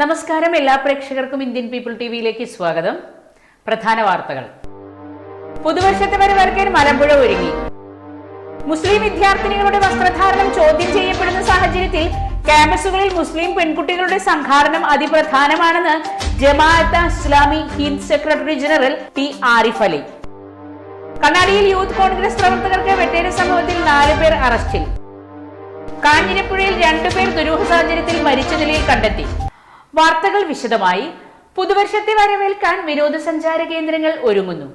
നമസ്കാരം. എല്ലാ പ്രേക്ഷകർക്കും ഇന്ത്യൻ പീപ്പിൾ ടി വിയിലേക്ക് സ്വാഗതം. പ്രധാന വാർത്തകൾ. പുതുവർഷത്തെ വരവേൽക്കാൻ മലമ്പുഴ ഒരുങ്ങി. മുസ്ലിം വിദ്യാർത്ഥിനികളുടെ വസ്ത്രധാരണം ചോദ്യം ചെയ്യപ്പെടുന്ന സാഹചര്യത്തിൽ ക്യാമ്പസുകളിൽ മുസ്ലിം പെൺകുട്ടികളുടെ സംഘാടനം അതിപ്രധാനമാണെന്ന് Jamaat Islami Hind secretary general T Arif Ali. കണ്ണാടിയിൽ യൂത്ത് കോൺഗ്രസ് പ്രവർത്തകർക്ക് വെട്ടേറ്റ സംഭവത്തിൽ നാല് പേർ അറസ്റ്റിൽ. കാഞ്ഞിരപ്പുഴയിൽ രണ്ടുപേർ ദുരൂഹ സാഹചര്യത്തിൽ മരിച്ച നിലയിൽ കണ്ടെത്തി. വാർത്തകൾ വിശദമായി. പുതുവർഷത്തെ വരവേൽക്കാൻ വിനോദസഞ്ചാര കേന്ദ്രങ്ങൾ ഒരുങ്ങുന്നു.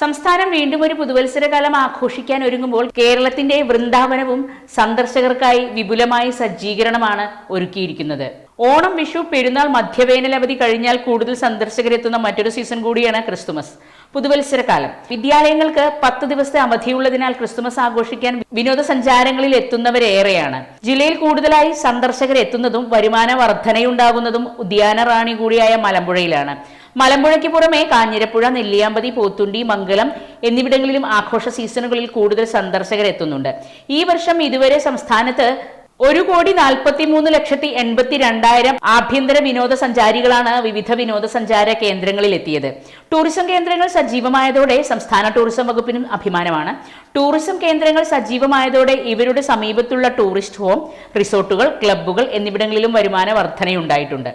സംസ്ഥാനം വീണ്ടും ഒരു പുതുവത്സരകാലം ആഘോഷിക്കാൻ ഒരുങ്ങുമ്പോൾ കേരളത്തിന്റെ വൃന്ദാവനവും സന്ദർശകർക്കായി വിപുലമായ സജ്ജീകരണമാണ് ഒരുക്കിയിരിക്കുന്നത്. ഓണം വിഷു പെരുന്നാൾ മധ്യവേനൽ അവധി കഴിഞ്ഞാൽ കൂടുതൽ സന്ദർശകരെത്തുന്ന മറ്റൊരു സീസൺ കൂടിയാണ് ക്രിസ്തുമസ്. പുതുവത്സരകാലം വിദ്യാലയങ്ങൾക്ക് പത്ത് ദിവസത്തെ അവധിയുള്ളതിനാൽ ക്രിസ്തുമസ് ആഘോഷിക്കാൻ വിനോദസഞ്ചാരങ്ങളിൽ എത്തുന്നവരേറെയാണ് ജില്ലയിൽ കൂടുതലായി സന്ദർശകർ എത്തുന്നതും വരുമാന വർധനയുണ്ടാകുന്നതും ഉദ്യാന റാണി കൂടിയായ മലമ്പുഴയിലാണ്. മലമ്പുഴയ്ക്ക് പുറമെ കാഞ്ഞിരപ്പുഴ നെല്ലിയാമ്പതി പോത്തുണ്ടി മംഗലം എന്നിവിടങ്ങളിലും ആഘോഷ സീസണുകളിൽ കൂടുതൽ സന്ദർശകർ എത്തുന്നുണ്ട്. ഈ വർഷം ഇതുവരെ സംസ്ഥാനത്ത് ഒരു കോടി നാൽപ്പത്തി മൂന്ന് ലക്ഷത്തി എൺപത്തി രണ്ടായിരം ആഭ്യന്തര വിനോദസഞ്ചാരികളാണ് വിവിധ വിനോദസഞ്ചാര കേന്ദ്രങ്ങളിൽ എത്തിയത് ടൂറിസം കേന്ദ്രങ്ങൾ സജീവമായതോടെ സംസ്ഥാന ടൂറിസം വകുപ്പിനും അഭിമാനമാണ്. ടൂറിസം കേന്ദ്രങ്ങൾ സജീവമായതോടെ ഇവരുടെ സമീപത്തുള്ള ടൂറിസ്റ്റ് ഹോം റിസോർട്ടുകൾ ക്ലബ്ബുകൾ എന്നിവിടങ്ങളിലും വരുമാന വർധനയുണ്ടായിട്ടുണ്ട്.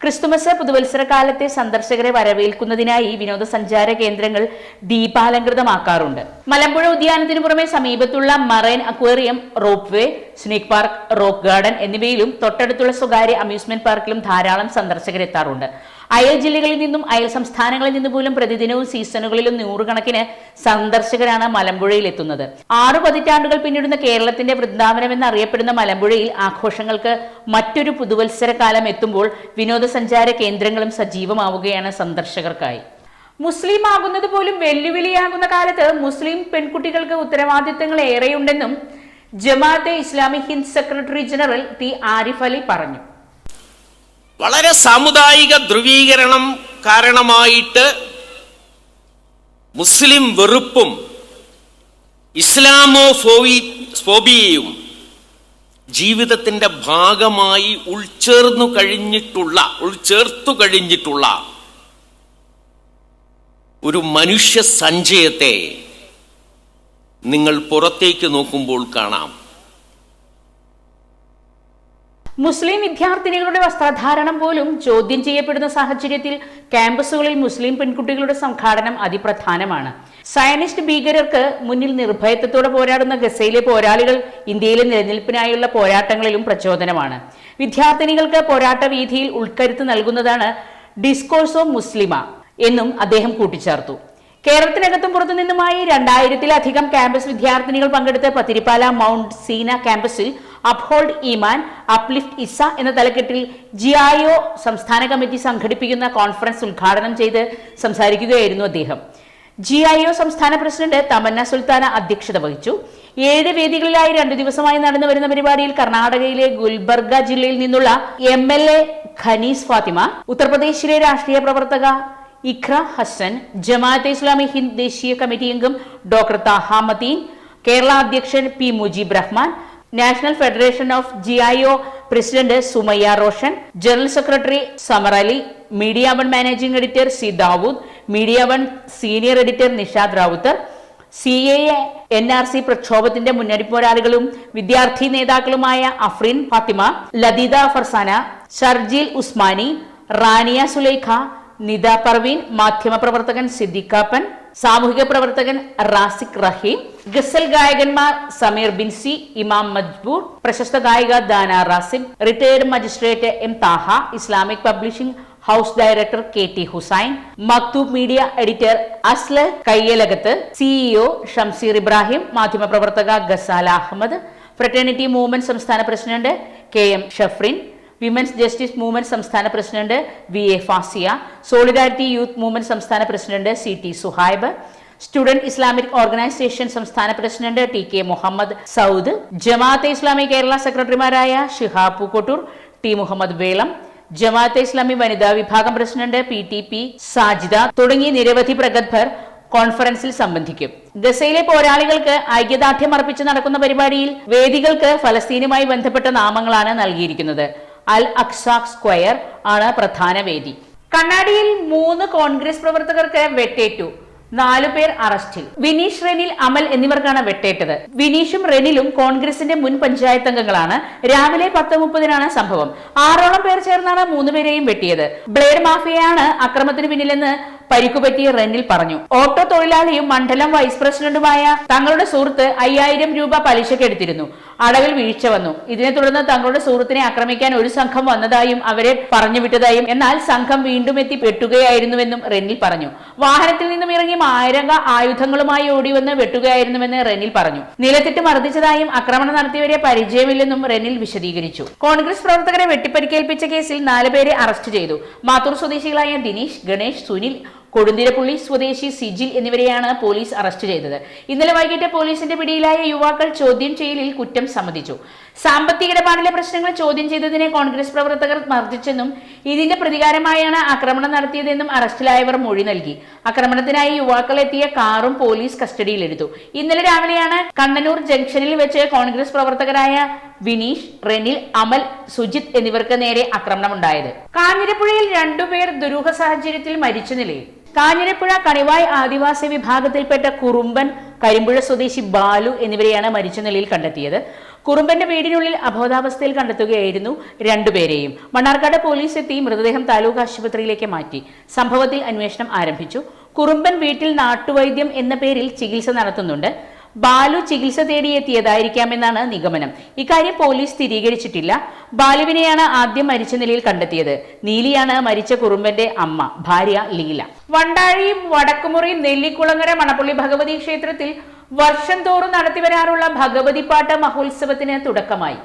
ക്രിസ്തുമസ് പുതുവത്സര കാലത്തെ സന്ദർശകരെ വരവേൽക്കുന്നതിനായി വിനോദസഞ്ചാര കേന്ദ്രങ്ങൾ ദീപാലങ്കൃതമാക്കാറുണ്ട് മലമ്പുഴ ഉദ്യാനത്തിനു പുറമെ സമീപത്തുള്ള marine aquarium rope way snake park rock garden എന്നിവയിലും തൊട്ടടുത്തുള്ള സ്വകാര്യ അമ്യൂസ്മെന്റ് പാർക്കിലും ധാരാളം സന്ദർശകരെത്താറുണ്ട്. അയൽ ജില്ലകളിൽ നിന്നും അയൽ സംസ്ഥാനങ്ങളിൽ നിന്നും പോലും പ്രതിദിനവും സീസണുകളിലും നൂറുകണക്കിന് സന്ദർശകരാണ് മലമ്പുഴയിൽ എത്തുന്നത്. ആറു പതിറ്റാണ്ടുകൾ പിന്നിടുന്ന കേരളത്തിന്റെ വൃന്ദാവനം എന്നറിയപ്പെടുന്ന മലമ്പുഴയിൽ ആഘോഷങ്ങൾക്ക് മറ്റൊരു പുതുവത്സര കാലം എത്തുമ്പോൾ വിനോദസഞ്ചാര കേന്ദ്രങ്ങളും സജീവമാവുകയാണ് സന്ദർശകർക്കായി. മുസ്ലിം ആകുന്നത് പോലും വെല്ലുവിളിയാകുന്ന കാലത്ത് മുസ്ലിം പെൺകുട്ടികൾക്ക് ഉത്തരവാദിത്തങ്ങൾ ഏറെയുണ്ടെന്നും Jamaat-e Islami Hind secretary general T Arif Ali പറഞ്ഞു. വളരെ സാമുദായിക ധ്രുവീകരണം കാരണമായിട്ട് മുസ്ലിം വെറുപ്പും ഇസ്ലാമോ ഫോബി ഫോബിയയും ജീവിതത്തിന്റെ ഭാഗമായി ഉൾച്ചേർന്നു കഴിഞ്ഞിട്ടുള്ള ഉൾച്ചേർത്തു കഴിഞ്ഞിട്ടുള്ള ഒരു മനുഷ്യ സഞ്ചയത്തെ നിങ്ങൾ പുറത്തേക്ക് നോക്കുമ്പോൾ കാണാം. മുസ്ലിം വിദ്യാർത്ഥിനികളുടെ വസ്ത്രധാരണം പോലും ചോദ്യം ചെയ്യപ്പെടുന്ന സാഹചര്യത്തിൽ ക്യാമ്പസുകളിൽ മുസ്ലിം പെൺകുട്ടികളുടെ സംഘാടനം അതിപ്രധാനമാണ്. സയനിസ്റ്റ് ഭീകരർക്ക് മുന്നിൽ നിർഭയത്വത്തോടെ പോരാടുന്ന ഗസയിലെ പോരാളികൾ ഇന്ത്യയിലെ നിലനിൽപ്പിനായുള്ള പോരാട്ടങ്ങളിലും പ്രചോദനമാണ്. വിദ്യാർത്ഥിനികൾക്ക് പോരാട്ട വീതിയിൽ ഉൾക്കരുത്ത് നൽകുന്നതാണ് ഡിസ്കോഴ്സ് ഓഫ് മുസ്ലിമ എന്നും അദ്ദേഹം കൂട്ടിച്ചേർത്തു. കേരളത്തിനകത്തും പുറത്തു നിന്നുമായി രണ്ടായിരത്തിലധികം ക്യാമ്പസ് വിദ്യാർത്ഥിനികൾ പങ്കെടുത്ത പത്തിരിപ്പാല മൗണ്ട് സീന ക്യാമ്പസിൽ അപ്ഹോൾഡ് ഈമാൻ അപ്ലിഫ്റ്റ് ഇസ എന്ന തലക്കെട്ടിൽ ജിയായോ സംസ്ഥാന കമ്മിറ്റി സംഘടിപ്പിക്കുന്ന കോൺഫറൻസ് ഉദ്ഘാടനം ചെയ്ത് സംസാരിക്കുകയായിരുന്നു അദ്ദേഹം. ജി ഐ ഒ സംസ്ഥാന പ്രസിഡന്റ് തമന്ന സുൽത്താന അധ്യക്ഷത വഹിച്ചു. ഏഴ് വേദികളിലായി രണ്ടു ദിവസമായി നടന്നു വരുന്ന പരിപാടിയിൽ കർണാടകയിലെ ഗുൽബർഗ ജില്ലയിൽ നിന്നുള്ള M L A Khaneez Fatima ഉത്തർപ്രദേശിലെ രാഷ്ട്രീയ പ്രവർത്തക ഇഖ്ര ഹസൻ ജമാഅത്തെ ഇസ്ലാമി ഹിന്ദ് ദേശീയ കമ്മിറ്റി അംഗം ഡോക്ടർ താഹ മദീൻ കേരള അധ്യക്ഷൻ P Mujeeb Rahman national federation of G I O president Sumayya Roshan general secretary Samar Ali Media One managing editor C Dawood Media One senior editor Nishad Ravuthar C A N R C പ്രക്ഷോഭത്തിന്റെ മുന്നണി പോരാളികളും വിദ്യാർത്ഥി നേതാക്കളുമായ അഫ്രീൻ ഫാത്തിമ ലതീദ ഫർസാന ഷർജീൽ ഉസ്മാനി റാനിയ സുലൈഖ നിദ പർവീൻ മാധ്യമപ്രവർത്തകൻ സിദ്ദിഖാപ്പൻ സാമൂഹിക പ്രവർത്തകൻ റാസിഖ് റഹീം ഗസൽ ഗായകന്മാർ സമീർ ബിൻസി ഇമാം മജ്ബൂർ പ്രശസ്ത ഗായിക Dana Razim retired magistrate M Taha Islamic publishing house director K T Hussain Maktoob media editor Asla Kayyalakath CEO Shamseer Ibrahim മാധ്യമപ്രവർത്തക Ghazala Ahmed fraternity movement സംസ്ഥാന president K M Shafrin women's justice movement സംസ്ഥാന president V A Fasia solidarity youth movement സംസ്ഥാന president C T Suhaib student Islamic organisation സംസ്ഥാന president T K Muhammad Saud Jamaat Islami Kerala സെക്രട്ടറിമാരായ Shihab Pookkottur T Muhammad Velam Jamaat-e Islami വനിതാ വിഭാഗം president P T P Sajida തുടങ്ങി നിരവധി പ്രഗത്ഭർ കോൺഫറൻസിൽ സംബന്ധിക്കും. ഗസയിലെ പോരാളികൾക്ക് ഐക്യദാർഢ്യം അർപ്പിച്ച് നടക്കുന്ന പരിപാടിയിൽ വേദികൾക്ക് ഫലസ്തീനുമായി ബന്ധപ്പെട്ട നാമങ്ങളാണ് നൽകിയിരിക്കുന്നത്. അൽ അക്സ സ്ക്വയർ ആണ് പ്രധാന വേദി. കണ്ണാടിയിൽ മൂന്ന് കോൺഗ്രസ് പ്രവർത്തകർക്ക് വെട്ടേറ്റു. നാലു പേർ അറസ്റ്റിൽ. വിനീഷ് റെനിൽ അമൽ എന്നിവർക്കാണ് വെട്ടേറ്റത്. വിനീഷും റെനിലും കോൺഗ്രസിന്റെ മുൻ പഞ്ചായത്ത് അംഗങ്ങളാണ്. രാവിലെ പത്ത് മുപ്പതിനാണ് സംഭവം. ആറോളം പേർ ചേർന്നാണ് മൂന്നുപേരെയും വെട്ടിയത്. ബ്ലേഡ് മാഫിയയാണ് അക്രമത്തിന് പിന്നിലെന്ന് പരിക്കുപറ്റിയ റെന്നിൽ പറഞ്ഞു. ഓട്ടോ തൊഴിലാളിയും മണ്ഡലം വൈസ് പ്രസിഡന്റുമായ തങ്ങളുടെ സുഹൃത്ത് അയ്യായിരം രൂപ പലിശക്കെടുത്തിരുന്നു. അടവിൽ വീഴ്ച വന്നു. ഇതിനെ തുടർന്ന് തങ്ങളുടെ സുഹൃത്തിനെ ആക്രമിക്കാൻ ഒരു സംഘം വന്നതായും അവരെ പറഞ്ഞു വിട്ടതായും എന്നാൽ സംഘം വീണ്ടും എത്തി പെട്ടുകയായിരുന്നുവെന്നും റെന്നിൽ പറഞ്ഞു. വാഹനത്തിൽ നിന്നും ഇറങ്ങി മാരക ആയുധങ്ങളുമായി ഓടിവന്ന് വെട്ടുകയായിരുന്നുവെന്ന് റെന്നിൽ പറഞ്ഞു. നിലത്തിട്ട് മർദ്ദിച്ചതായും ആക്രമണം നടത്തിയവരെ പരിചയമില്ലെന്നും റെന്നിൽ വിശദീകരിച്ചു. കോൺഗ്രസ് പ്രവർത്തകരെ വെട്ടിപ്പരിക്കേൽപ്പിച്ച കേസിൽ നാലുപേരെ അറസ്റ്റ് ചെയ്തു. മാത്തൂർ സ്വദേശികളായ ദിനീഷ് ഗണേഷ് സുനിൽ കൊടുന്തിരപ്പള്ളി സ്വദേശി സിജിൽ എന്നിവരെയാണ് പോലീസ് അറസ്റ്റ് ചെയ്തത്. ഇന്നലെ വൈകിട്ട് പോലീസിന്റെ പിടിയിലായ യുവാക്കൾ ചോദ്യം ചെയ്യലിൽ കുറ്റം സമ്മതിച്ചു. സാമ്പത്തിക ഇടപാടിലെ പ്രശ്നങ്ങൾ ചോദ്യം ചെയ്തതിനെ കോൺഗ്രസ് പ്രവർത്തകർ മർദ്ദിച്ചെന്നും ഇതിന്റെ പ്രതികാരമായാണ് ആക്രമണം നടത്തിയതെന്നും അറസ്റ്റിലായവർ മൊഴി നൽകി. ആക്രമണത്തിനായി യുവാക്കൾ എത്തിയ കാറും പോലീസ് കസ്റ്റഡിയിലെടുത്തു. ഇന്നലെ രാവിലെയാണ് കണ്ണനൂർ ജംഗ്ഷനിൽ വെച്ച് കോൺഗ്രസ് പ്രവർത്തകരായ വിനീഷ് റെനിൽ അമൽ സുജിത് എന്നിവർക്ക് നേരെ ആക്രമണമുണ്ടായത്. കാഞ്ഞിരപ്പുഴയിൽ രണ്ടുപേർ ദുരൂഹ സാഹചര്യത്തിൽ മരിച്ച നിലയിൽ കാഞ്ഞിരപ്പുഴ കണിവായ് ആദിവാസി വിഭാഗത്തിൽപ്പെട്ട കുറുമ്പൻ കരിമ്പുഴ സ്വദേശി ബാലു എന്നിവരെയാണ് മരിച്ച നിലയിൽ കണ്ടെത്തിയത്. കുറുമ്പന്റെ വീടിനുള്ളിൽ അബോധാവസ്ഥയിൽ കണ്ടെത്തുകയായിരുന്നു രണ്ടുപേരെയും. മണ്ണാർക്കാട് പോലീസ് എത്തി മൃതദേഹം താലൂക്ക് ആശുപത്രിയിലേക്ക് മാറ്റി. സംഭവത്തിൽ അന്വേഷണം ആരംഭിച്ചു. കുറുമ്പൻ വീട്ടിൽ നാട്ടുവൈദ്യം എന്ന പേരിൽ ചികിത്സ നടത്തുന്നുണ്ട്. ബാലു ചികിത്സ തേടിയെത്തിയതായിരിക്കാമെന്നാണ് നിഗമനം. ഇക്കാര്യം പോലീസ് സ്ഥിരീകരിച്ചിട്ടില്ല. ബാലുവിനെയാണ് ആദ്യം മരിച്ച നിലയിൽ കണ്ടെത്തിയത്. നീലിയാണ് മരിച്ച കുറുമ്പന്റെ അമ്മ ഭാര്യ ലീല. വണ്ടാഴി വടക്കുമുറി നെല്ലിക്കുളങ്ങര മണപ്പള്ളി ഭഗവതി ക്ഷേത്രത്തിൽ വർഷം തോറും നടത്തിവരാറുള്ള ഭഗവതിപ്പാട്ട് മഹോത്സവത്തിന് തുടക്കമായി.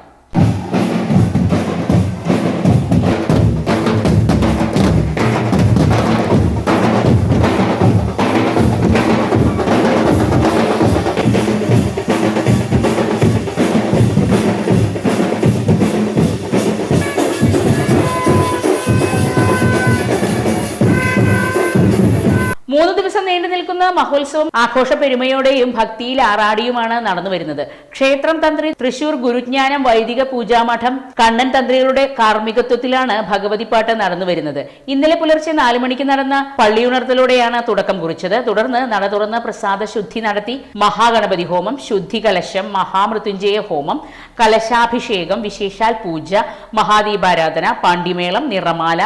മൂന്ന് ദിവസം നീണ്ടു നിൽക്കുന്ന മഹോത്സവം ആഘോഷ പെരുമയോടെയും ഭക്തിയിൽ ആറാടിയുമാണ് നടന്നു വരുന്നത്. ക്ഷേത്രം തന്ത്രി തൃശൂർ ഗുരുജ്ഞാനം വൈദിക പൂജാമഠം കണ്ണൻ തന്ത്രികളുടെ കാർമ്മികത്വത്തിലാണ് ഭഗവതിപ്പാട്ട് നടന്നു വരുന്നത്. ഇന്നലെ പുലർച്ചെ നാലു മണിക്ക് നടന്ന പള്ളിയുണർത്തലോടെയാണ് തുടക്കം കുറിച്ചത്. തുടർന്ന് നട തുറന്ന് പ്രസാദ ശുദ്ധി നടത്തി മഹാഗണപതി ഹോമം ശുദ്ധി കലശം മഹാമൃത്യുഞ്ജയ ഹോമം കലശാഭിഷേകം വിശേഷാൽ പൂജ മഹാദീപാരാധന പാണ്ഡിമേളം നിറമാല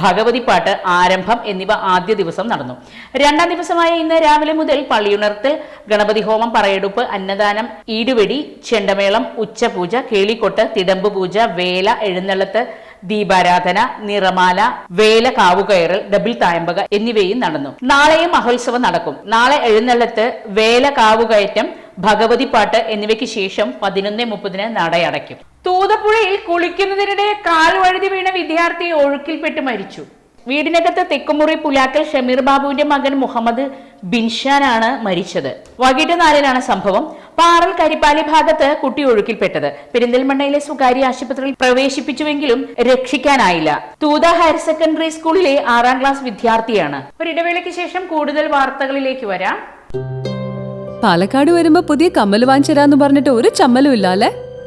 ഭഗവതിപ്പാട്ട് ആരംഭം എന്നിവ ആദ്യ ദിവസം നടന്നു. രണ്ടാം ദിവസമായ ഇന്ന് രാവിലെ മുതൽ പള്ളിയുണർത്തൽ ഗണപതി ഹോമം പറയെടുപ്പ് അന്നദാനം ഈടുവെടി ചെണ്ടമേളം ഉച്ചപൂജ കേളിക്കൊട്ട് തിടമ്പ് പൂജ വേല എഴുന്നള്ളത്ത് ദീപാരാധന നിറമാല വേല കാവുകയറൽ ഡബിൾ തായമ്പക എന്നിവയും നടന്നു. നാളെയും മഹോത്സവം നടക്കും. നാളെ എഴുന്നള്ളത്ത് വേല കാവുകയറ്റം ഭഗവതി പാട്ട് എന്നിവയ്ക്ക് ശേഷം പതിനൊന്ന് മുപ്പതിന് നടയടയ്ക്കും. തൂതപ്പുഴയിൽ കുളിക്കുന്നതിനിടെ കാൽ വഴുതി വീണ വിദ്യാർത്ഥി ഒഴുക്കിൽപ്പെട്ട് മരിച്ചു. വീടിനകത്ത് തെക്കുമുറി പുലാക്കൽ ഷമീർ ബാബുവിന്റെ മകൻ മുഹമ്മദ് ബിൻഷാനാണ് മരിച്ചത്. വൈകിട്ട് നാലിനാണ് സംഭവം. പാറൽ കരിപ്പാലി ഭാഗത്ത് കുട്ടി ഒഴുക്കിൽപ്പെട്ടത്. പെരിന്തൽമണ്ണയിലെ സ്വകാര്യ ആശുപത്രിയിൽ പ്രവേശിപ്പിച്ചുവെങ്കിലും രക്ഷിക്കാനായില്ല. തൂത ഹയർ സെക്കൻഡറി സ്കൂളിലെ ആറാം ക്ലാസ് വിദ്യാർത്ഥിയാണ്. ഒരിടവേളയ്ക്ക് ശേഷം കൂടുതൽ വാർത്തകളിലേക്ക് വരാം. പാലക്കാട് വരുമ്പോ പുതിയ കമ്മൽ വാങ്ങിച്ചരാന്ന് പറഞ്ഞിട്ട് ഒരു ചമ്മലും ഇല്ല അല്ലേ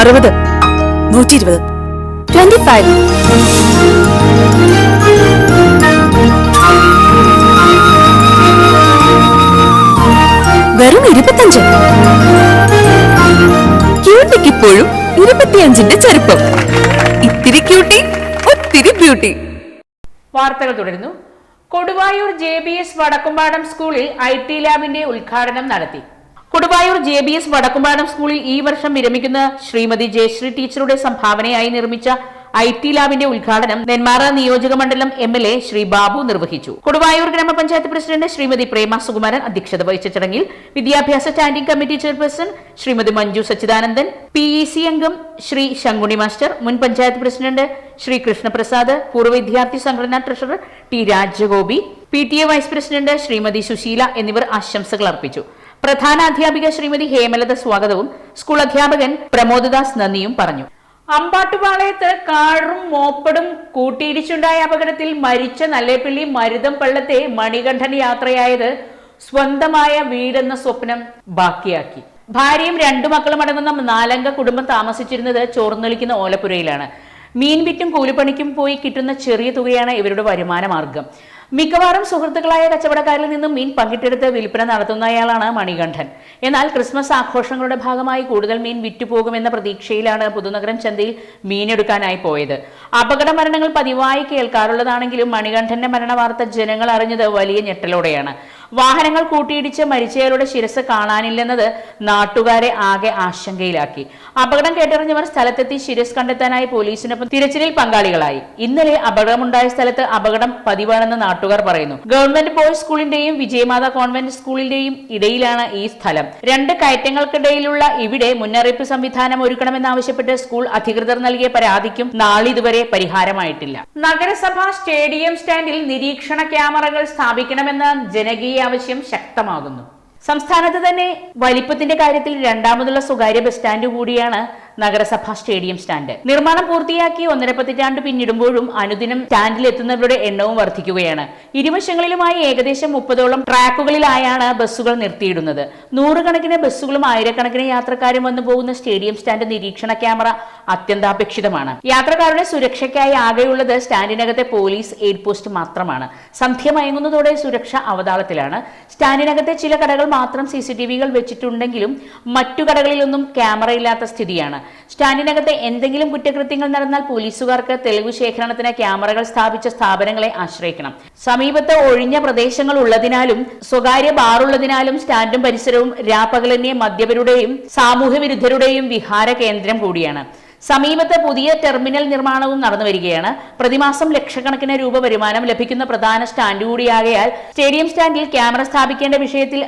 അറുപത്. നൂറ്റി ഇരുപത് ട്വന്റി ഫൈവ് വെറും ഇരുപത്തഞ്ച്. ക്യൂട്ടിക്ക് ഇപ്പോഴും ഇരുപത്തിയഞ്ചിന്റെ ചെറുപ്പം ഇത്തിരി ക്യൂട്ടി ഒത്തിരി ബ്യൂട്ടി വാർത്തകൾ തുടരുന്നു. Koduvayur J B S Vadakkumpadam സ്കൂളിൽ ഐ ടി ലാബിന്റെ ഉദ്ഘാടനം നടത്തി. Koduvayur J B S Vadakkumpadam സ്കൂളിൽ ഈ വർഷം വിരമിക്കുന്ന ശ്രീമതി ജയശ്രീ ടീച്ചറുടെ സംഭാവനയായി നിർമ്മിച്ച ഐ ടി ലാബിന്റെ ഉദ്ഘാടനം നെന്മാറ നിയോജക മണ്ഡലം M L A Shri Babu നിർവഹിച്ചു. കൊടുവായൂർ ഗ്രാമപഞ്ചായത്ത് പ്രസിഡന്റ് ശ്രീമതി പ്രേമ സുകുമാരൻ അധ്യക്ഷത വഹിച്ച ചടങ്ങിൽ വിദ്യാഭ്യാസ standing committee chairperson Shrimati Manju Sachidanandan P E C അംഗം ശ്രീ ശങ്കുണി മാസ്റ്റർ മുൻ പഞ്ചായത്ത് പ്രസിഡന്റ് ശ്രീ കൃഷ്ണപ്രസാദ് പൂർവ വിദ്യാർത്ഥി സംഘടനാ treasurer T Rajagopi P T A vice president Shrimati Susheela എന്നിവർ ആശംസകൾ അർപ്പിച്ചു. പ്രധാന അധ്യാപിക ശ്രീമതി ഹേമലത സ്വാഗതവും സ്കൂൾ അധ്യാപകൻ പ്രമോദദാസ് നന്ദിയും പറഞ്ഞു. അമ്പാട്ടുപാളയത്ത് കാറും മോപ്പടും കൂട്ടിയിടിച്ചുണ്ടായ അപകടത്തിൽ മരിച്ച നല്ലേപ്പള്ളി മരുതം പള്ളത്തെ മണികണ്ഠൻ യാത്രയായത് സ്വന്തമായ വീടെന്ന സ്വപ്നം ബാക്കിയാക്കി. ഭാര്യയും രണ്ടു മക്കളും അടങ്ങുന്ന നാലംഗ കുടുംബം താമസിച്ചിരുന്നത് ചോർന്നൊലിക്കുന്ന ഓലപ്പുരയിലാണ്. മീൻ വിറ്റും കൂലിപ്പണിക്കും പോയി കിട്ടുന്ന ചെറിയ തുകയാണ് ഇവരുടെ വരുമാന മാർഗം. മിക്കവാറും സുഹൃത്തുക്കളായ കച്ചവടക്കാരിൽ നിന്നും മീൻ പങ്കിട്ടെടുത്ത് വിൽപ്പന നടത്തുന്നയാളാണ് മണികണ്ഠൻ. എന്നാൽ ക്രിസ്മസ് ആഘോഷങ്ങളുടെ ഭാഗമായി കൂടുതൽ മീൻ വിറ്റുപോകുമെന്ന പ്രതീക്ഷയിലാണ് പുതുനഗരം ചന്തയിൽ മീനെടുക്കാനായി പോയത്. അപകട മരണങ്ങൾ പതിവായി കേൾക്കാറുള്ളതാണെങ്കിലും മണികണ്ഠന്റെ മരണ വാർത്ത ജനങ്ങൾ അറിഞ്ഞത് വലിയ ഞെട്ടലോടെയാണ്. വാഹനങ്ങൾ കൂട്ടിയിടിച്ച് മരിച്ചയാളുടെ ശിരസ് കാണാനില്ലെന്നത് നാട്ടുകാരെ ആകെ ആശങ്കയിലാക്കി. അപകടം കേട്ടറിഞ്ഞവർ സ്ഥലത്തെത്തി ശിരസ് കണ്ടെത്താനായി പോലീസിനൊപ്പം തിരച്ചിലിൽ പങ്കാളികളായി. ഇന്നലെ അപകടമുണ്ടായ സ്ഥലത്ത് അപകടം പതിവാണെന്ന് നാട്ടുകാർ പറയുന്നു. ഗവൺമെന്റ് ബോയ്സ് സ്കൂളിന്റെയും വിജയമാത കോൺവെന്റ് സ്കൂളിന്റെയും ഇടയിലാണ് ഈ സ്ഥലം. രണ്ട് കയറ്റങ്ങൾക്കിടയിലുള്ള ഇവിടെ മുന്നറിയിപ്പ് സംവിധാനം ഒരുക്കണമെന്നാവശ്യപ്പെട്ട് സ്കൂൾ അധികൃതർ നൽകിയ പരാതിക്കും നാളിതുവരെ പരിഹാരമായിട്ടില്ല. നഗരസഭ സ്റ്റേഡിയം സ്റ്റാൻഡിൽ നിരീക്ഷണ ക്യാമറകൾ സ്ഥാപിക്കണമെന്ന ജനകീയ ആവശ്യം ശക്തമാകുന്നു. സംസ്ഥാനത്ത് തന്നെ വലിപ്പത്തിന്റെ കാര്യത്തിൽ രണ്ടാമതുള്ള സ്വകാര്യ ബസ് സ്റ്റാൻഡ് കൂടിയാണ് നഗരസഭ സ്റ്റേഡിയം സ്റ്റാൻഡ്. നിർമ്മാണം പൂർത്തിയാക്കി ഒന്നര പതിറ്റാണ്ട് പിന്നിടുമ്പോഴും അനുദിനം സ്റ്റാൻഡിൽ എത്തുന്നവരുടെ എണ്ണവും വർദ്ധിക്കുകയാണ്. ഇരുവശങ്ങളിലുമായി ഏകദേശം മുപ്പതോളം ട്രാക്കുകളിലായാണ് ബസ്സുകൾ നിർത്തിയിടുന്നത്. നൂറുകണക്കിന് ബസ്സുകളും ആയിരക്കണക്കിന് യാത്രക്കാരും വന്നു പോകുന്ന സ്റ്റേഡിയം സ്റ്റാൻഡ് നിരീക്ഷണ ക്യാമറ അത്യന്താപേക്ഷിതമാണ്. യാത്രക്കാരുടെ സുരക്ഷയ്ക്കായി ആകെയുള്ളത് സ്റ്റാൻഡിനകത്തെ പോലീസ് എയ്ഡ് പോസ്റ്റ് മാത്രമാണ്. സന്ധ്യ മയങ്ങുന്നതോടെ സുരക്ഷ അവതാളത്തിലാണ്. സ്റ്റാൻഡിനകത്തെ ചില കടകൾ മാത്രം സി വെച്ചിട്ടുണ്ടെങ്കിലും മറ്റു കടകളിലൊന്നും ക്യാമറയില്ലാത്ത സ്ഥിതിയാണ്. സ്റ്റാൻഡിനകത്തെ എന്തെങ്കിലും കുറ്റകൃത്യങ്ങൾ നടന്നാൽ പോലീസുകാർക്ക് തെളിവ് ശേഖരണത്തിന് ക്യാമറകൾ സ്ഥാപിച്ച സ്ഥാപനങ്ങളെ ആശ്രയിക്കണം. സമീപത്ത് ഒഴിഞ്ഞ പ്രദേശങ്ങൾ ഉള്ളതിനാലും സ്വകാര്യ ബാറുള്ളതിനാലും സ്റ്റാൻഡും പരിസരവും രാപ്പകലന്യ മദ്യപരുടെയും സാമൂഹ്യ വിരുദ്ധരുടെയും വിഹാര കേന്ദ്രം കൂടിയാണ്. സമീപത്ത് പുതിയ ടെർമിനൽ നിർമ്മാണവും നടന്നു വരികയാണ്. പ്രതിമാസം ലക്ഷക്കണക്കിന് രൂപ വരുമാനം ലഭിക്കുന്ന പ്രധാന സ്റ്റാൻഡ് കൂടിയാകയാൽ സ്റ്റേഡിയം സ്റ്റാൻഡിൽ ക്യാമറ സ്ഥാപിക്കേണ്ട വിഷയത്തിൽ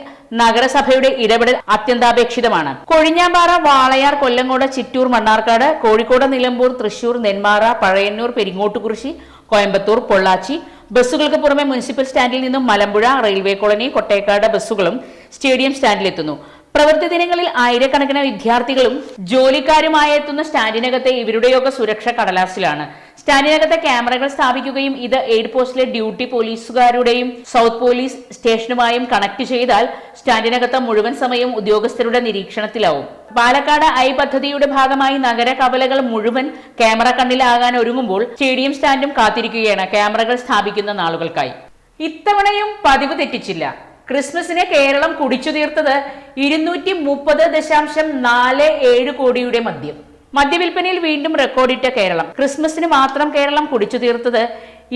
നഗരസഭയുടെ ഇടപെടൽ അത്യന്താപേക്ഷിതമാണ്. കൊഴിഞ്ഞാമ്പാറ വാളയാർ കൊല്ലങ്കോട് ചിറ്റൂർ മണ്ണാർക്കാട് കോഴിക്കോട് നിലമ്പൂർ തൃശൂർ നെന്മാറ പഴയന്നൂർ പെരിങ്ങോട്ടുകുറിശി കോയമ്പത്തൂർ പൊള്ളാച്ചി. ബസ്സുകൾക്ക് പുറമെ മുനിസിപ്പൽ സ്റ്റാൻഡിൽ നിന്നും മലമ്പുഴ റെയിൽവേ കോളനി കൊട്ടേക്കാട് ബസ്സുകളും സ്റ്റേഡിയം സ്റ്റാൻഡിലെത്തുന്നു. പ്രവൃത്തി ദിനങ്ങളിൽ ആയിരക്കണക്കിന് വിദ്യാർത്ഥികളും ജോലിക്കാരുമായി എത്തുന്ന സ്റ്റാൻഡിനകത്തെ ഇവരുടെയൊക്കെ സുരക്ഷ കടലാസിലാണ്. സ്റ്റാൻഡിനകത്തെ ക്യാമറകൾ സ്ഥാപിക്കുകയും ഇത് എയ്ഡ് പോസ്റ്റിലെ ഡ്യൂട്ടി പോലീസുകാരുടെയും സൗത്ത് പോലീസ് സ്റ്റേഷനുമായും കണക്ട് ചെയ്താൽ സ്റ്റാൻഡിനകത്ത് മുഴുവൻ സമയം ഉദ്യോഗസ്ഥരുടെ നിരീക്ഷണത്തിലാവും. പാലക്കാട് ഐ പദ്ധതിയുടെ ഭാഗമായി നഗര കവലകൾ മുഴുവൻ ക്യാമറ കണ്ണിലാകാൻ ഒരുങ്ങുമ്പോൾ സ്റ്റേഡിയം സ്റ്റാൻഡും കാത്തിരിക്കുകയാണ് ക്യാമറകൾ സ്ഥാപിക്കുന്ന നാളുകൾക്കായി. ഇത്തവണയും പതിവ് തെറ്റിച്ചില്ല. ക്രിസ്മസിനെ കേരളം കുടിച്ചു തീർത്തത് ഇരുന്നൂറ്റി മുപ്പത് ദശാംശം നാല് ഏഴ് കോടിയുടെ മദ്യം. മദ്യവിൽപ്പനയിൽ വീണ്ടും റെക്കോർഡിട്ട കേരളം. ക്രിസ്മസിന് മാത്രം കേരളം കുടിച്ചു തീർത്തത്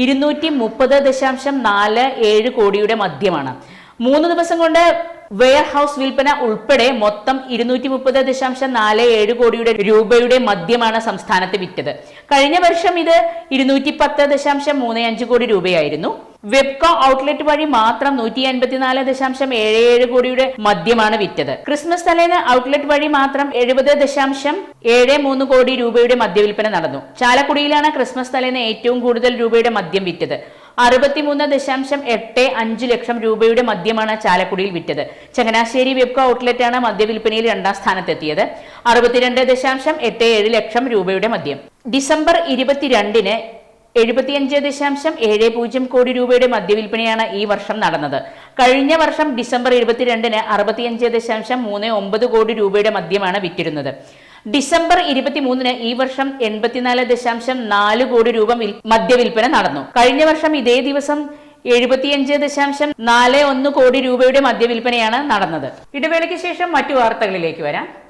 ഇരുന്നൂറ്റി മുപ്പത് ദശാംശം നാല് ഏഴ് കോടിയുടെ മദ്യമാണ്. മൂന്ന് ദിവസം കൊണ്ട് വെയർ ഹൗസ് വിൽപ്പന ഉൾപ്പെടെ മൊത്തം ഇരുന്നൂറ്റി മുപ്പത് ദശാംശം നാല് ഏഴ് കോടിയുടെ രൂപയുടെ മദ്യമാണ് സംസ്ഥാനത്ത് വിറ്റത്. കഴിഞ്ഞ വർഷം ഇത് ഇരുന്നൂറ്റി പത്ത് ദശാംശം മൂന്ന് അഞ്ച് കോടി രൂപയായിരുന്നു. വെബ്കോ ഔട്ട്ലെറ്റ് വഴി മാത്രം നൂറ്റി അൻപത്തിനാല് ദശാംശം ഏഴ് ഏഴ് കോടിയുടെ മദ്യമാണ് വിറ്റത്. ക്രിസ്മസ് തലേന്ന് ഔട്ട്ലെറ്റ് വഴി മാത്രം എഴുപത് ദശാംശം ഏഴ് മൂന്ന് കോടി രൂപയുടെ മദ്യവിൽപ്പന നടന്നു. ചാലക്കുടിയിലാണ് ക്രിസ്മസ് തലേന്ന് ഏറ്റവും കൂടുതൽ രൂപയുടെ മദ്യം വിറ്റത്. അറുപത്തിമൂന്ന് ദശാംശം എട്ട് അഞ്ച് ലക്ഷം രൂപയുടെ മദ്യമാണ് ചാലക്കുടിയിൽ വിറ്റത്. ചങ്ങനാശ്ശേരി വെബ്കോ ഔട്ട്ലെറ്റാണ് മദ്യവിൽപ്പനയിൽ രണ്ടാം സ്ഥാനത്തെത്തിയത്. അറുപത്തിരണ്ട് ദശാംശം എട്ട് ഏഴ് ലക്ഷം രൂപയുടെ മദ്യം. ഡിസംബർ ഇരുപത്തിരണ്ടിന് എഴുപത്തിയഞ്ച് ദശാംശം ഏഴ് പൂജ്യം കോടി രൂപയുടെ മദ്യവിൽപ്പനയാണ് ഈ വർഷം നടന്നത്. കഴിഞ്ഞ വർഷം ഡിസംബർ ഇരുപത്തിരണ്ടിന് അറുപത്തിയഞ്ച് ദശാംശം മൂന്ന് ഒമ്പത് കോടി രൂപയുടെ മദ്യമാണ് വിറ്റിരുന്നത്. ഡിസംബർ ഇരുപത്തിമൂന്നിന് ഈ വർഷം എൺപത്തിനാല് ദശാംശം നാല് കോടി രൂപ വിൽ- മദ്യവിൽപ്പന നടന്നു. കഴിഞ്ഞ വർഷം ഇതേ ദിവസം എഴുപത്തിയഞ്ച് ദശാംശം നാല് ഒന്ന് കോടി രൂപയുടെ മദ്യവിൽപ്പനയാണ് നടന്നത്. ഇടവേളയ്ക്ക് ശേഷം മറ്റു വാർത്തകളിലേക്ക് വരാം.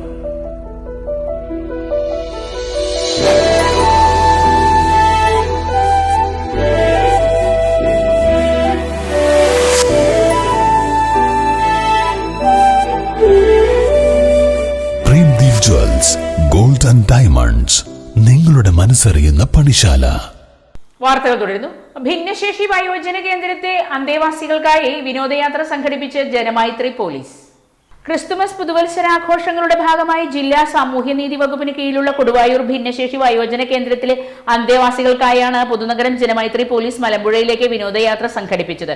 പ്രേംദീപ് ഗോൾഡ് ആൻഡ് ഡയമണ്ട്സ് നിങ്ങളുടെ മനസ്സറിയുന്ന പണിശാല. വാർത്തകൾ തുടരുന്നു. ഭിന്നശേഷി വയോജന കേന്ദ്രത്തെ അന്തേവാസികൾക്കായി വിനോദയാത്ര സംഘടിപ്പിച്ച് ജനമൈത്രി പോലീസ്. ക്രിസ്തുമസ് പുതുവത്സരാഘോഷങ്ങളുടെ ഭാഗമായി ജില്ലാ സാമൂഹ്യനീതി വകുപ്പിന് കീഴിലുള്ള കൊടുവായൂർ ഭിന്നശേഷി വയോജന കേന്ദ്രത്തിലെ അന്തേവാസികൾക്കായാണ് പുതുനഗരം ജനമൈത്രി പോലീസ് മലമ്പുഴയിലേക്ക് വിനോദയാത്ര സംഘടിപ്പിച്ചത്.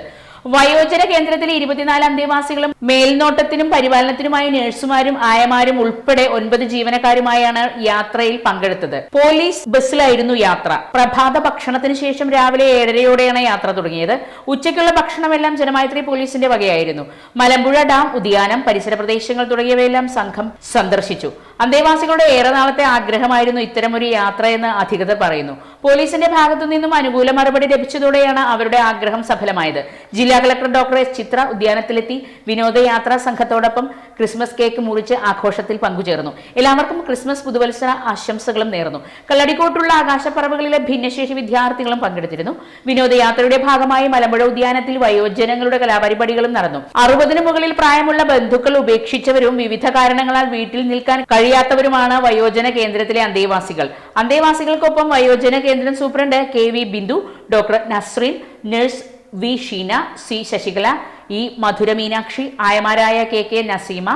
വയോജന കേന്ദ്രത്തിലെ ഇരുപത്തിനാല് അന്തേവാസികളും മേൽനോട്ടത്തിനും പരിപാലനത്തിനുമായി നഴ്സുമാരും ആയമാരും ഉൾപ്പെടെ ഒൻപത് ജീവനക്കാരുമായാണ് യാത്രയിൽ പങ്കെടുത്തത്. പോലീസ് ബസ്സിലായിരുന്നു യാത്ര. പ്രഭാത ഭക്ഷണത്തിന് ശേഷം രാവിലെ ഏഴരയോടെയാണ് യാത്ര തുടങ്ങിയത്. ഉച്ചയ്ക്കുള്ള ഭക്ഷണമെല്ലാം ജനമൈത്രി പോലീസിന്റെ വകയായിരുന്നു. മലമ്പുഴ ഡാം ഉദ്യാനം പരിസര പ്രദേശങ്ങൾ തുടങ്ങിയവയെല്ലാം സംഘം സന്ദർശിച്ചു. അന്തേവാസികളുടെ ഏറെ നാളത്തെ ആഗ്രഹമായിരുന്നു ഇത്തരമൊരു യാത്രയെന്ന് അധികൃതർ പറയുന്നു. പോലീസിന്റെ ഭാഗത്തു നിന്നും അനുകൂല മറുപടി ലഭിച്ചതോടെയാണ് അവരുടെ ആഗ്രഹം സഫലമായത്. ജില്ലാ കളക്ടർ ഡോക്ടർ എസ് ചിത്ര ഉദ്യാനത്തിലെത്തി വിനോദയാത്രാ സംഘത്തോടൊപ്പം ക്രിസ്മസ് കേക്ക് മുറിച്ച് ആഘോഷത്തിൽ പങ്കുചേർന്നു. എല്ലാവർക്കും ക്രിസ്മസ് പുതുവത്സര ആശംസകളും നേർന്നു. കല്ലടിക്കോട്ടുള്ള ആകാശപ്പറവുകളിലെ ഭിന്നശേഷി വിദ്യാർത്ഥികളും പങ്കെടുത്തിരുന്നു. വിനോദയാത്രയുടെ ഭാഗമായി മലമ്പുഴ ഉദ്യാനത്തിൽ വയോജനങ്ങളുടെ കലാപരിപാടികളും നടന്നു. അറുപതിനു മുകളിൽ പ്രായമുള്ള ബന്ധുക്കൾ ഉപേക്ഷിച്ചവരും വിവിധ കാരണങ്ങളാൽ വീട്ടിൽ നിൽക്കാൻ കഴിയാത്തവരുമാണ് വയോജന കേന്ദ്രത്തിലെ അന്തേവാസികൾ. അന്തേവാസികൾക്കൊപ്പം വയോജന കേന്ദ്രം superintendent K V Bindu doctor Nasreen nurse V Sheena C Sasikala E Madhura Meenakshi ആയമാരായ K K Naseema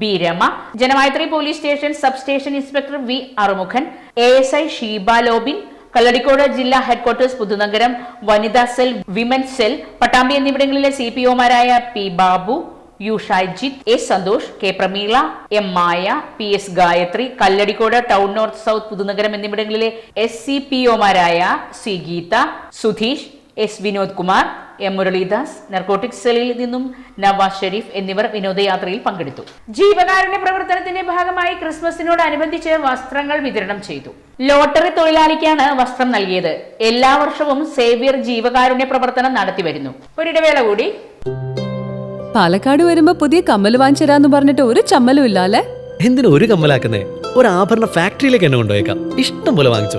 B Rama Janamaithri police station sub station inspector V Arumukhan A S I Sheeba Lobin Kalladikode ജില്ലാ headquarters Puthunagaram വനിതാ cell women cell Pattambi എന്നിവിടങ്ങളിലെ C P ഒമാരായ P Babu U Shaijith S Santhosh K Prameela M Maya P S Gayathri Kalladikode town north south Puthunagaram എന്നിവിടങ്ങളിലെ S C P ഒമാരായ C Geetha Sudheesh S Vinod Kumar M Muralidas narcotic സെല്ലിൽ നിന്നും നവാസ് ഷെരീഫ് എന്നിവർ വിനോദയാത്രയിൽ പങ്കെടുത്തു. ജീവകാരുണ്യ പ്രവർത്തനത്തിന്റെ ഭാഗമായി ക്രിസ്മസിനോടനുബന്ധിച്ച് വസ്ത്രങ്ങൾ വിതരണം ചെയ്തു. ലോട്ടറി തൊഴിലാളിക്കാണ് വസ്ത്രം നൽകിയത്. എല്ലാ വർഷവും സേവ്യർ ജീവകാരുണ്യ പ്രവർത്തനം നടത്തിവരുന്നു ഒരിടവേള കൂടി. പാലക്കാട് വരുമ്പോ പുതിയ കമ്മൽ വാങ്ങിച്ചരാന്ന് പറഞ്ഞിട്ട് ഒരു ചമ്മലും ഇല്ല അല്ലെ എന്തിനു ഒരു കമ്മലാക്കുന്നേ? ഒരു ആഭരണ ഫാക്ടറിയിലേക്ക് എന്നെ കൊണ്ടുപോയേക്കാം. ഇഷ്ടം പോലെ വാങ്ങിച്ചു.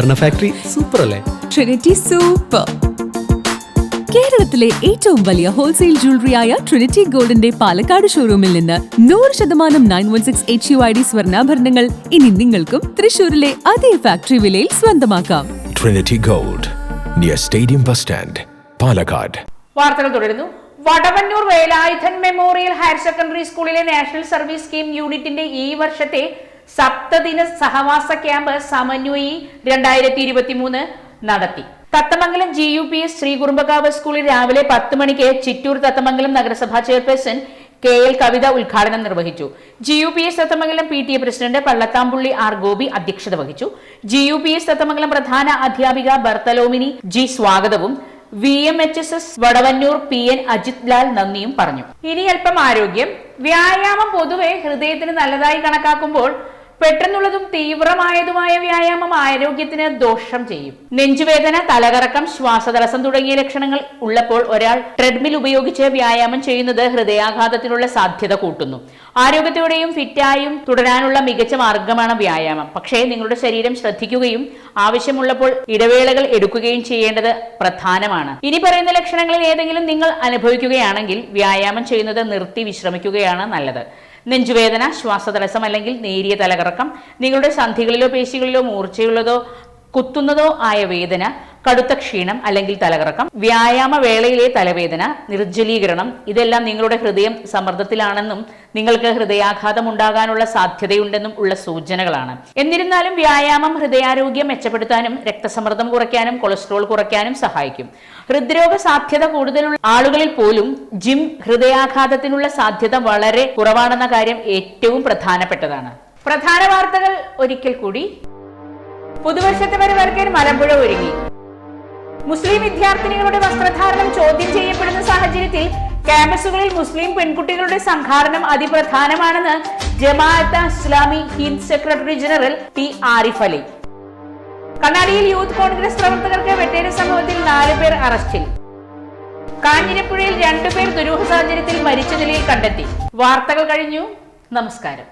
ആഭരണ ഫാക്ടറി സൂപ്പർ അല്ലേ? ട്രിനിറ്റി സൂപ്പർ കേരളത്തിലെ ഏറ്റവും വലിയ ഹോൾസെയിൽ ജ്വല്ലറിയായ ട്രിനിറ്റി ഗോൾഡിന്റെ പാലക്കാട് ഷോറൂമിൽ നിന്ന് നൂറ് ശതമാനം nine one six H U I D സ്വർണാഭരണങ്ങൾ ഇനി നിങ്ങൾക്കും തൃശൂരിലെ അതേ ഫാക്ടറി വിലയിൽ സ്വന്തമാക്കാം. Trinity gold near stadium bus stand Palakkad വാർത്തകൾ തുടരുന്നു. Vadavannur Velayudhan memorial higher secondary സ്കൂളിലെ നാഷണൽ സർവീസ് സ്കീം യൂണിറ്റിന്റെ ഈ വർഷത്തെ സപ്തദിന സഹവാസ ക്യാമ്പ് സമന്വയി രണ്ടായിരത്തി ഇരുപത്തി മൂന്ന് നടത്തി. Thathamangalam G U P S Sreekurumbakavu സ്കൂളിൽ രാവിലെ പത്ത് മണിക്ക് ചിറ്റൂർ തത്തമംഗലം നഗരസഭാ ചെയർപേഴ്സൺ കെ എൽ കവിത ഉദ്ഘാടനം നിർവഹിച്ചു. G U P S Thathamangalam P T A president Pallathampulli R Gopi അധ്യക്ഷത വഹിച്ചു. G U P S Thathamangalam പ്രധാന അധ്യാപിക ബർത്തലോമിനി ജി സ്വാഗതവും V M H S S Vadavannur P N Ajith Lal നന്ദിയും പറഞ്ഞു. ഇനി അല്പം ആരോഗ്യം. വ്യായാമം പൊതുവെ ഹൃദയത്തിന് നല്ലതായി കണക്കാക്കുമ്പോൾ പെട്ടെന്നുള്ളതും തീവ്രമായതുമായ വ്യായാമം ആരോഗ്യത്തിന് ദോഷം ചെയ്യും. നെഞ്ചുവേദന തലകറക്കം ശ്വാസതടസ്സം തുടങ്ങിയ ലക്ഷണങ്ങൾ ഉള്ളപ്പോൾ ഒരാൾ ട്രെഡ്മിൽ ഉപയോഗിച്ച് വ്യായാമം ചെയ്യുന്നത് ഹൃദയാഘാതത്തിനുള്ള സാധ്യത കൂട്ടുന്നു. ആരോഗ്യത്തോടെയും ഫിറ്റായും തുടരാനുള്ള മികച്ച മാർഗമാണ് വ്യായാമം. പക്ഷേ നിങ്ങളുടെ ശരീരം ശ്രദ്ധിക്കുകയും ആവശ്യമുള്ളപ്പോൾ ഇടവേളകൾ എടുക്കുകയും ചെയ്യേണ്ടത് പ്രധാനമാണ്. ഇനി പറയുന്ന ലക്ഷണങ്ങളിൽ ഏതെങ്കിലും നിങ്ങൾ അനുഭവിക്കുകയാണെങ്കിൽ വ്യായാമം ചെയ്യുന്നത് നിർത്തി വിശ്രമിക്കുകയാണ് നല്ലത്. നെഞ്ചുവേദന ശ്വാസതടസ്സം അല്ലെങ്കിൽ നേരിയ തലകറക്കം നിങ്ങളുടെ സന്ധികളിലോ പേശികളിലോ മൂർച്ചയുള്ളതോ കുത്തുന്നതോ ആയ വേദന കടുത്ത ക്ഷീണം അല്ലെങ്കിൽ തലകറക്കം വ്യായാമ വേളയിലെ തലവേദന നിർജലീകരണം ഇതെല്ലാം നിങ്ങളുടെ ഹൃദയം സമ്മർദ്ദത്തിലാണെന്നും നിങ്ങൾക്ക് ഹൃദയാഘാതം ഉണ്ടാകാനുള്ള സാധ്യതയുണ്ടെന്നും ഉള്ള സൂചനകളാണ്. എന്നിരുന്നാലും വ്യായാമം ഹൃദയാരോഗ്യം മെച്ചപ്പെടുത്താനും രക്തസമ്മർദ്ദം കുറയ്ക്കാനും കൊളസ്ട്രോൾ കുറയ്ക്കാനും സഹായിക്കും. ഹൃദ്രോഗ സാധ്യത കൂടുതലുള്ള ആളുകളിൽ പോലും ജിം ഹൃദയാഘാതത്തിനുള്ള സാധ്യത വളരെ കുറവാണെന്ന കാര്യം ഏറ്റവും പ്രധാനപ്പെട്ടതാണ്. പ്രധാന വാർത്തകൾ ഒരിക്കൽ കൂടി. പുതുവർഷത്തെ വരവേൽക്കാൻ മലമ്പുഴ ഒരുങ്ങി. മുസ്ലിം വിദ്യാർത്ഥിനികളുടെ വസ്ത്രധാരണം ചോദ്യം ചെയ്യപ്പെടുന്ന സാഹചര്യത്തിൽ ക്യാമ്പസുകളിൽ മുസ്ലിം പെൺകുട്ടികളുടെ സംഘാടനം അതിപ്രധാനമാണെന്ന് Jamaat Islami Hind secretary general T Arif Ali. കണ്ണാടിയിൽ യൂത്ത് കോൺഗ്രസ് പ്രവർത്തകർക്ക് വെട്ടേറ്റ സംഭവത്തിൽ നാല് പേർ അറസ്റ്റിൽ. കാഞ്ഞിരപ്പുഴയിൽ രണ്ടുപേർ ദുരൂഹ സാഹചര്യത്തിൽ മരിച്ച നിലയിൽ കണ്ടെത്തി. വാർത്തകൾ കഴിഞ്ഞു. നമസ്കാരം.